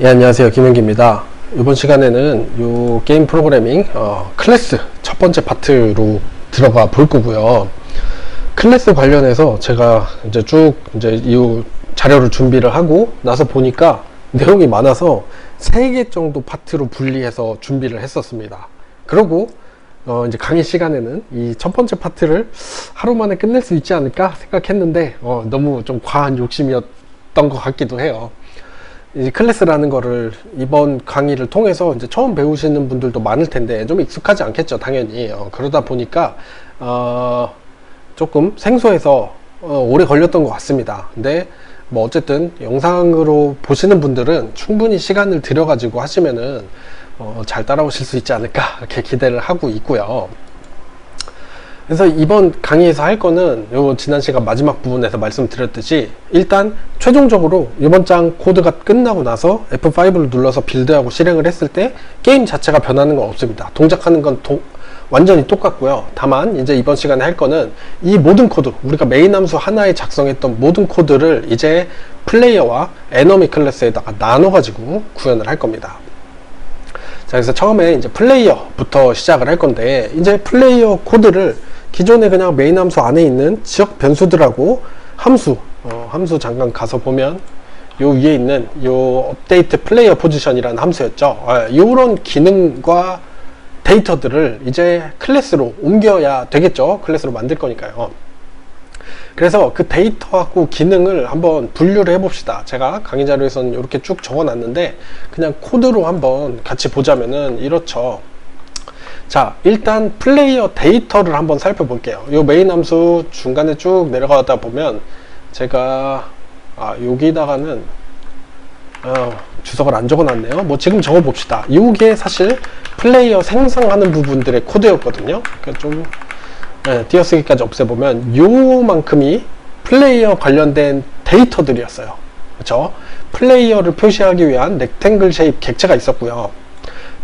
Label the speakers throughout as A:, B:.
A: 예, 안녕하세요. 김현기입니다. 이번 시간에는 요 게임 프로그래밍 어, 클래스 첫 번째 파트로 들어가 볼 거고요. 클래스 관련해서 제가 이제 쭉 이제 이 자료를 준비를 하고 나서 보니까 내용이 많아서 세 개 정도 파트로 분리해서 준비를 했었습니다. 그러고 어, 이제 강의 시간에는 이 첫 번째 파트를 하루 만에 끝낼 수 있지 않을까 생각했는데 어, 너무 좀 과한 욕심이었던 것 같기도 해요. 이 클래스라는 거를 이번 강의를 통해서 이제 처음 배우시는 분들도 많을 텐데 좀 익숙하지 않겠죠, 당연히. 어, 그러다 보니까 어, 조금 생소해서 어, 오래 걸렸던 것 같습니다. 근데 뭐 어쨌든 영상으로 보시는 분들은 충분히 시간을 들여 가지고 하시면은 어, 잘 따라오실 수 있지 않을까 이렇게 기대를 하고 있고요. 그래서 이번 강의에서 할 거는 요 지난 시간 마지막 부분에서 말씀드렸듯이 일단 최종적으로 이번 장 코드가 끝나고 나서 F5를 눌러서 빌드하고 실행을 했을 때 게임 자체가 변하는 건 없습니다. 동작하는 건 도- 완전히 똑같고요. 다만 이제 이번 시간에 할 거는 이 모든 코드 우리가 메인 함수 하나에 작성했던 모든 코드를 이제 플레이어와 에너미 클래스에다가 나눠 가지고 구현을 할 겁니다. 자, 그래서 처음에 이제 플레이어부터 시작을 할 건데, 이제 플레이어 코드를 기존에 그냥 메인 함수 안에 있는 지역 변수들하고 함수, 어, 함수 잠깐 가서 보면, 요 위에 있는 요 업데이트 플레이어 포지션이라는 함수였죠. 아, 요런 기능과 데이터들을 이제 클래스로 옮겨야 되겠죠. 클래스로 만들 거니까요. 그래서 그 데이터하고 기능을 한번 분류를 해봅시다. 제가 강의 자료에서는 이렇게 쭉 적어놨는데 그냥 코드로 한번 같이 보자면은 이렇죠. 자, 일단 플레이어 데이터를 한번 살펴볼게요. 이 메인 함수 중간에 쭉 내려가다 보면 제가 아, 여기다가는 어, 주석을 안 적어놨네요. 뭐 지금 적어봅시다. 이게 사실 플레이어 생성하는 부분들의 코드였거든요. 그러니까 좀 네, 띄어쓰기까지 없애보면 요만큼이 플레이어 관련된 데이터들이었어요. 그렇죠? 플레이어를 표시하기 위한 렉탱글 쉐입 객체가 있었고요.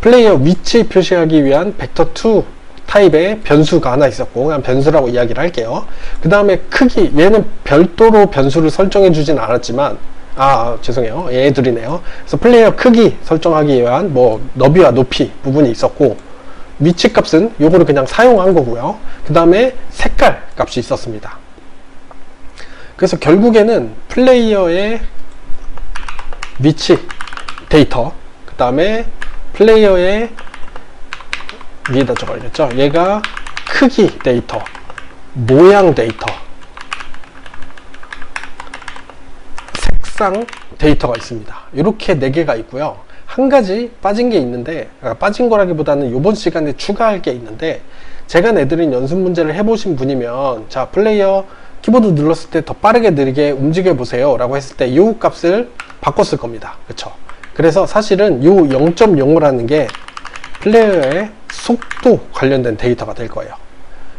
A: 플레이어 위치 표시하기 위한 벡터2 타입의 변수가 하나 있었고 그냥 변수라고 이야기를 할게요. 그 다음에 크기 얘는 별도로 변수를 설정해 주진 않았지만 아 죄송해요 얘들이네요. 그래서 플레이어 크기 설정하기 위한 뭐 너비와 높이 부분이 있었고 위치 값은 요거를 그냥 사용한 거고요. 그 다음에 색깔 값이 있었습니다. 그래서 결국에는 플레이어의 위치 데이터, 그 다음에 플레이어의 위에다 적어야겠죠. 얘가 크기 데이터, 모양 데이터, 색상 데이터가 있습니다. 이렇게 네 개가 있고요. 한 가지 빠진 게 있는데 아, 빠진 거라기보다는 이번 시간에 추가할 게 있는데 제가 내드린 연습 문제를 해보신 분이면 자 플레이어 키보드 눌렀을 때 더 빠르게 느리게 움직여 보세요 라고 했을 때 이 값을 바꿨을 겁니다. 그쵸? 그래서 사실은 이 0.05라는 게 플레이어의 속도 관련된 데이터가 될 거예요.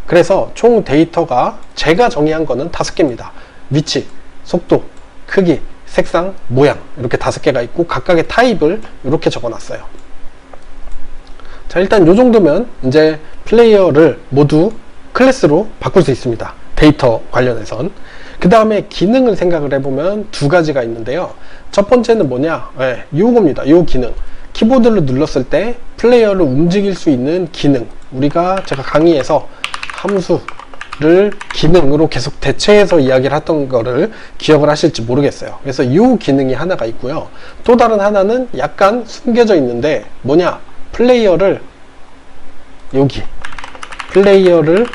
A: 그래서 총 데이터가 제가 정의한 거는 다섯 개입니다. 위치 속도 크기 색상, 모양 이렇게 다섯 개가 있고 각각의 타입을 이렇게 적어놨어요. 자 일단 이 정도면 이제 플레이어를 모두 클래스로 바꿀 수 있습니다. 데이터 관련해선 그 다음에 기능을 생각을 해보면 두 가지가 있는데요. 첫 번째는 뭐냐? 네, 요겁니다. 요 기능. 키보드를 눌렀을 때 플레이어를 움직일 수 있는 기능. 우리가 제가 강의에서 함수 를 기능으로 계속 대체해서 이야기를 했던 거를 기억을 하실지 모르겠어요. 그래서 이 기능이 하나가 있고요. 또 다른 하나는 약간 숨겨져 있는데 뭐냐? 플레이어를 여기 플레이어를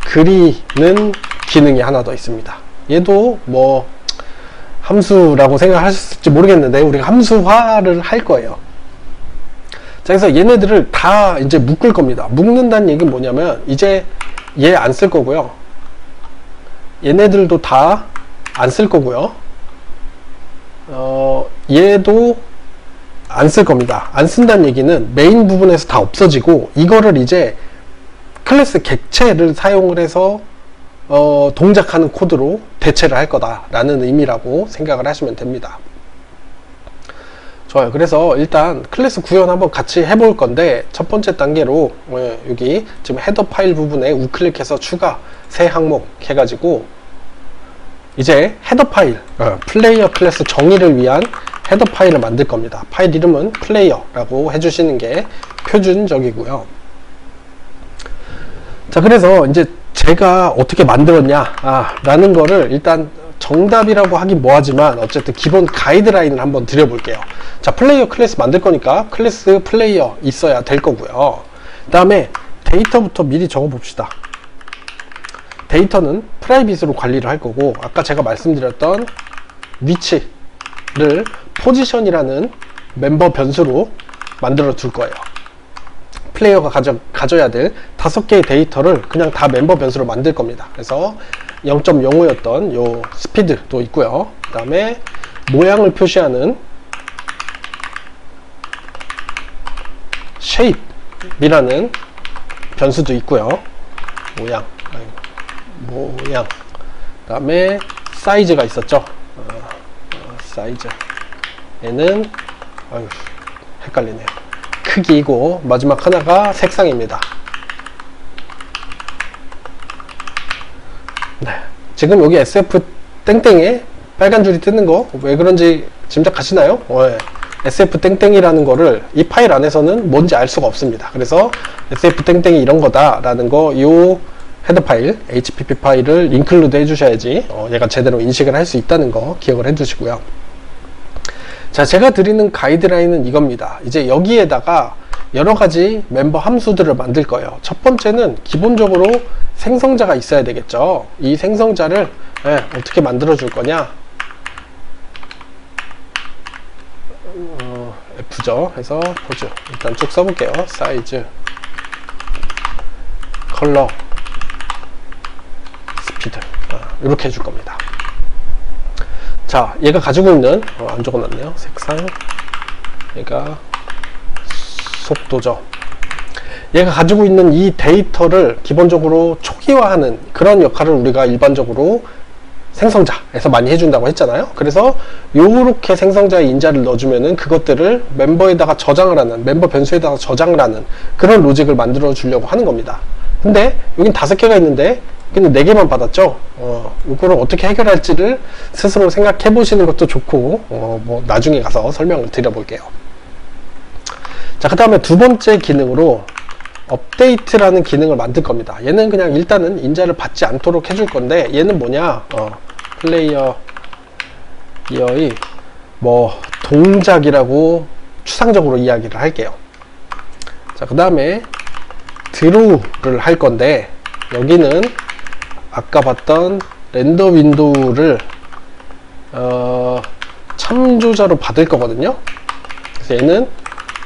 A: 그리는 기능이 하나 더 있습니다. 얘도 뭐 함수라고 생각하셨을지 모르겠는데 우리가 함수화를 할 거예요. 자, 그래서 얘네들을 다 이제 묶을 겁니다. 묶는다는 얘기는 뭐냐면 이제 얘 안 쓸 거고요. 얘네들도 다 안 쓸 거고요. 어, 얘도 안 쓸 겁니다. 안 쓴다는 얘기는 메인 부분에서 다 없어지고 이거를 이제 클래스 객체를 사용을 해서 어, 동작하는 코드로 대체를 할 거다라는 의미라고 생각을 하시면 됩니다. 좋아요. 그래서 일단 클래스 구현 한번 같이 해볼 건데 첫 번째 단계로 어, 여기 지금 헤더 파일 부분에 우클릭해서 추가 새 항목 해가지고 이제 헤더 파일 어, 플레이어 클래스 정의를 위한 헤더 파일을 만들 겁니다. 파일 이름은 플레이어라고 해주시는 게 표준적이고요. 자, 그래서 이제 제가 어떻게 만들었냐, 아, 라는 거를 일단 정답이라고 하긴 뭐하지만 어쨌든 기본 가이드라인을 한번 드려볼게요. 자, 플레이어 클래스 만들 거니까 클래스 플레이어 있어야 될 거고요. 그 다음에 데이터부터 미리 적어 봅시다. 데이터는 프라이빗으로 관리를 할 거고 아까 제가 말씀드렸던 위치를 포지션이라는 멤버 변수로 만들어 둘 거예요. 플레이어가 가져, 가져야 될 다섯 개의 데이터를 그냥 다 멤버 변수로 만들 겁니다. 그래서 0.05였던 요 스피드도 있고요. 그 다음에 모양을 표시하는 shape이라는 변수도 있고요. 모양, 아이고, 모양. 그 다음에 사이즈가 있었죠. 어, 어, 사이즈. 얘는 아유, 헷갈리네요. 크기이고 마지막 하나가 색상입니다. 네. 지금 여기 SF 땡땡에 빨간 줄이 뜨는 거 왜 그런지 짐작하시나요? 어, 예. SF 땡땡이라는 거를 이 파일 안에서는 뭔지 알 수가 없습니다. 그래서 SF 땡땡이 이런 거다라는 거 요 헤더 파일, HPP 파일을 인클루드 해주셔야지 어, 얘가 제대로 인식을 할 수 있다는 거 기억을 해두시고요. 자, 제가 드리는 가이드라인은 이겁니다. 이제 여기에다가 여러 가지 멤버 함수들을 만들 거예요. 첫 번째는 기본적으로 생성자가 있어야 되겠죠. 이 생성자를 예, 어떻게 만들어 줄 거냐? 어, F죠. 해서 포즈 일단 쭉 써볼게요. 사이즈, 컬러, 스피드 아, 이렇게 해줄 겁니다. 자, 얘가 가지고 있는 어, 안 적어놨네요. 색상, 얘가 속도죠. 얘가 가지고 있는 이 데이터를 기본적으로 초기화하는 그런 역할을 우리가 일반적으로 생성자에서 많이 해준다고 했잖아요. 그래서 요렇게 생성자의 인자를 넣어주면은 그것들을 멤버에다가 저장을 하는 멤버 변수에다가 저장을 하는 그런 로직을 만들어 주려고 하는 겁니다. 근데 여긴 다섯 개가 있는데 근데 네 개만 받았죠. 어, 이거를 어떻게 해결할지를 스스로 생각해 보시는 것도 좋고 어, 뭐 나중에 가서 설명을 드려볼게요. 자, 그 다음에 두 번째 기능으로 업데이트라는 기능을 만들 겁니다. 얘는 그냥 일단은 인자를 받지 않도록 해줄 건데 얘는 뭐냐? 어, 플레이어 이어의 뭐 동작이라고 추상적으로 이야기를 할게요. 자, 그 다음에 드로우를 할 건데 여기는 아까 봤던 렌더 윈도우를 어, 참조자로 받을 거거든요. 그래서 얘는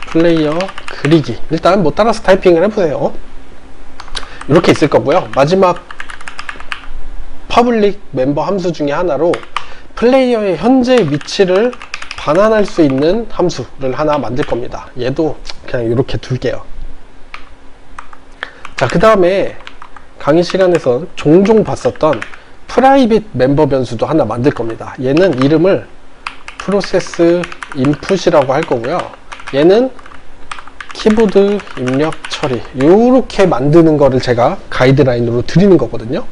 A: 플레이어 그리기 일단 뭐 따라서 타이핑을 해보세요. 이렇게 있을 거고요. 마지막 퍼블릭 멤버 함수 중에 하나로 플레이어의 현재 위치를 반환할 수 있는 함수를 하나 만들 겁니다. 얘도 그냥 이렇게 둘게요. 자, 그 다음에 강의 시간에서 종종 봤었던 프라이빗 멤버 변수도 하나 만들 겁니다. 얘는 이름을 프로세스 인풋이라고 할 거고요. 얘는 키보드 입력 처리 이렇게 만드는 거를 제가 가이드라인으로 드리는 거거든요.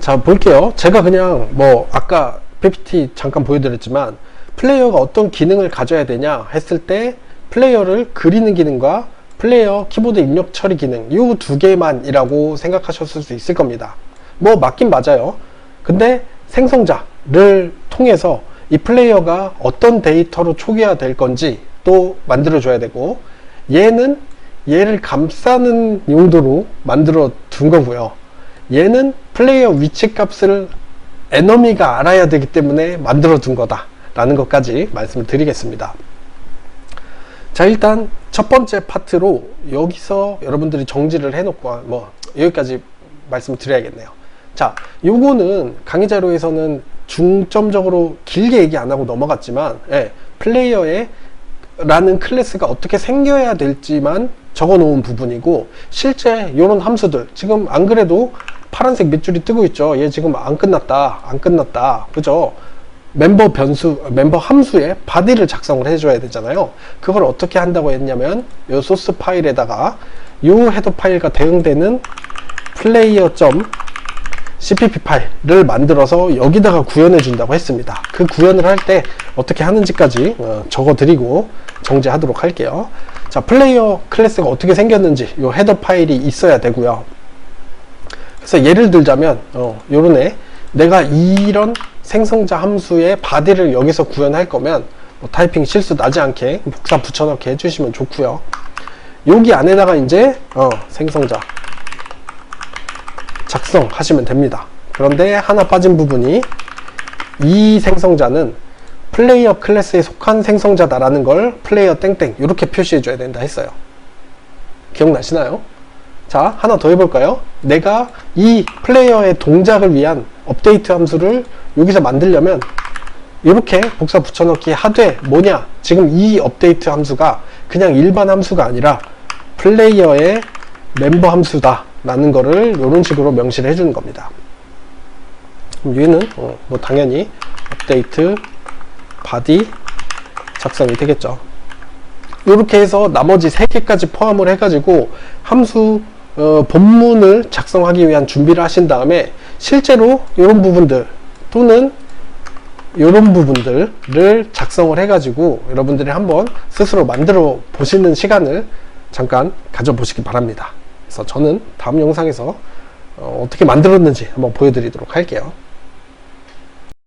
A: 자 볼게요. 제가 그냥 뭐 아까 PPT 잠깐 보여드렸지만 플레이어가 어떤 기능을 가져야 되냐 했을 때 플레이어를 그리는 기능과 플레이어 키보드 입력 처리 기능 이 두 개만이라고 생각하셨을 수 있을 겁니다. 뭐 맞긴 맞아요. 근데 생성자를 통해서 이 플레이어가 어떤 데이터로 초기화될 건지 또 만들어 줘야 되고 얘는 얘를 감싸는 용도로 만들어 둔 거고요. 얘는 플레이어 위치 값을 에너미가 알아야 되기 때문에 만들어 둔 거다 라는 것까지 말씀을 드리겠습니다. 자 일단 첫 번째 파트로 여기서 여러분들이 정지를 해놓고 뭐 여기까지 말씀을 드려야겠네요. 자 요거는 강의 자료에서는 중점적으로 길게 얘기 안 하고 넘어갔지만 예, 플레이어의 라는 클래스가 어떻게 생겨야 될지만 적어 놓은 부분이고 실제 이런 함수들 지금 안 그래도 파란색 밑줄이 뜨고 있죠. 얘 지금 안 끝났다 안 끝났다. 그죠 멤버 변수 멤버 함수에 바디를 작성을 해줘야 되잖아요 그걸 어떻게 한다고 했냐면 이 소스 파일에다가 이 헤더 파일과 대응되는 플레이어 점 CPP 파일을 만들어서 여기다가 구현해 준다고 했습니다. 그 구현을 할 때 어떻게 하는지까지 어, 적어 드리고 정지하도록 할게요. 자, 플레이어 클래스가 어떻게 생겼는지 요 헤더 파일이 있어야 되고요. 그래서 예를 들자면 어, 요런 애 내가 이런 생성자 함수의 바디를 여기서 구현할 거면 뭐 타이핑 실수 나지 않게 복사 붙여넣기 해주시면 좋고요. 여기 안에다가 이제 어, 생성자 작성하시면 됩니다. 그런데 하나 빠진 부분이 이 생성자는 플레이어 클래스에 속한 생성자다라는 걸 플레이어 땡땡 이렇게 표시해 줘야 된다 했어요. 기억나시나요? 자, 하나 더 해볼까요? 내가 이 플레이어의 동작을 위한 업데이트 함수를 여기서 만들려면 이렇게 복사 붙여넣기 하되 뭐냐? 지금 이 업데이트 함수가 그냥 일반 함수가 아니라 플레이어의 멤버 함수다 라는 거를 이런 식으로 명시를 해주는 겁니다. 얘는 어, 뭐 당연히 업데이트 바디 작성이 되겠죠. 이렇게 해서 나머지 세 개까지 포함을 해가지고 함수 어, 본문을 작성하기 위한 준비를 하신 다음에 실제로 이런 부분들 또는 이런 부분들을 작성을 해가지고 여러분들이 한번 스스로 만들어 보시는 시간을 잠깐 가져보시기 바랍니다. 그래서 저는 다음 영상에서 어, 어떻게 만들었는지 한번 보여드리도록 할게요.